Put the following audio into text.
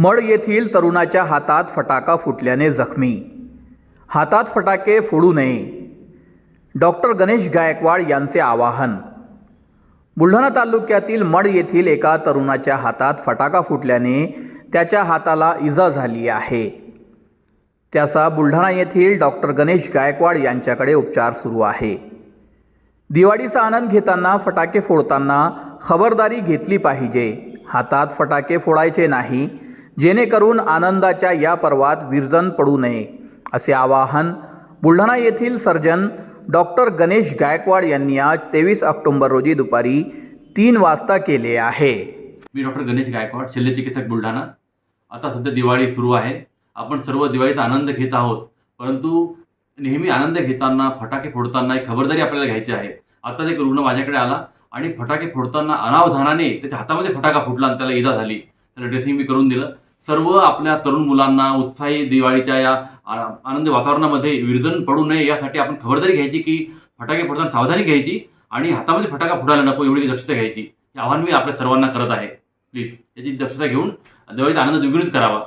Mud येथील तरुणाच्या हातात फटाका फुटल्याने जखमी. हातात फटाके फोडू नये. डॉक्टर गणेश गायकवाड यांचे आवाहन. बुलढाणा तालुक्यातील मड येथील एका तरुणाच्या हातात फटाका फुटल्याने त्याच्या हाताला इजा झाली आहे. त्याचा बुलढाणा येथील डॉक्टर गणेश गायकवाड यांच्याकडे उपचार सुरू आहे. दिवाळीचा आनंद घेताना फटाके फोडताना खबरदारी घेतली पाहिजे. हातात फटाके फोडायचे नाही जेणेकरून आनंदाच्या या पर्वात विरजन पडू नये असे आवाहन बुलढाणा येथील सर्जन डॉक्टर गणेश गायकवाड यांनी आज तेवीस ऑक्टोबर रोजी दुपारी तीन वाजता केले आहे. मी डॉक्टर गणेश गायकवाड शल्यचिकित्सक बुलढाणा. आता सध्या दिवाळी सुरू आहे. आपण सर्व दिवाळीचा आनंद घेत आहोत. परंतु नेहमी आनंद घेताना फटाके फोडताना एक खबरदारी आपल्याला घ्यायची आहे. आताच एक रुग्ण माझ्याकडे आला आणि फटाके फोडताना अनावधानाने त्याच्या हातामध्ये फटाका फुटला आणि त्याला इजा झाली. त्याला ड्रेसिंग मी करून दिलं. सर्व आपल्या तरुण मुलांना उत्साही दिवाळीच्या या आनंदी वातावरणामध्ये विरजन पडू नये यासाठी आपण खबरदारी घ्यायची की फटाके फोडताना सावधानी घ्यायची आणि हातामध्ये फटाका फुटायला नको एवढी दक्षता घ्यायची. हे आव्हान मी आपल्या सर्वांना करत आहे. प्लीज याची दक्षता घेऊन दिवाळीचा आनंद द्विगुणित करावा.